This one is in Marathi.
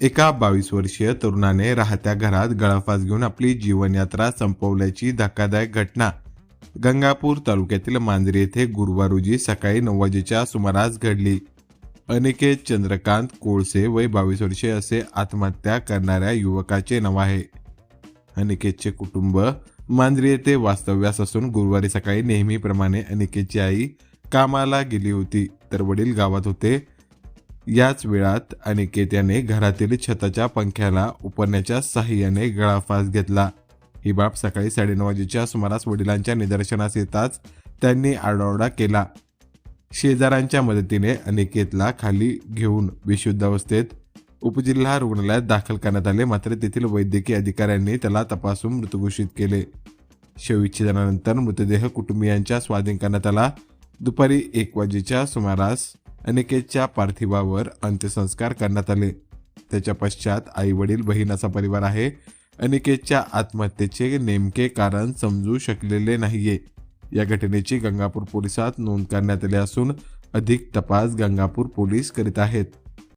एका बावीस वर्षीय तरुणाने राहत्या घरात गळाफास घेऊन आपली जीवनयात्रा संपवल्याची धक्कादायक घटना. गंगापूर तालुक्यातील मांजरी येथे गुरुवार रोजी सकाळी नऊ वाजेच्या सुमारास घडली. अनिकेत चंद्रकांत कोळसे वय बावीस वर्षे असे आत्महत्या करणाऱ्या युवकाचे नाव आहे. अनिकेतचे कुटुंब मांजरी येथे वास्तव्यास असून गुरुवारी सकाळी नेहमीप्रमाणे अनिकेतची आई कामाला गेली होती. तर वडील गावात होते. याच वेळात अनिकेत याने घरातील छताच्या पंख्याला उपरण्याच्या साह्याने गळाफास घेतला. ही बाब सकाळी साडेनऊ वाजेच्या सुमारास वडिलांच्या निदर्शनास येताच त्यांनी आरडाओरडा केला. शेजाऱ्यांच्या मदतीने अनिकेतला खाली घेऊन विशुद्ध अवस्थेत उपजिल्हा रुग्णालयात दाखल करण्यात आले. मात्र तेथील वैद्यकीय अधिकाऱ्यांनी त्याला तपासून मृत घोषित केले. शवविच्छेदनानंतर मृतदेह कुटुंबियांच्या स्वाधीन करण्यात आला. दुपारी एक वाजेच्या सुमारास अनिकेतच्या पार्थिवावर अंत्यसंस्कार करण्यात आले. त्याच्या पश्चात आई वडील बहीण असा परिवार आहे. अनिकेतच्या आत्महत्येचे नेमके कारण समजू शकलेले नाहीये. या घटनेची गंगापूर पोलिसात नोंद करण्यात आली असून अधिक तपास गंगापूर पोलीस करीत आहेत.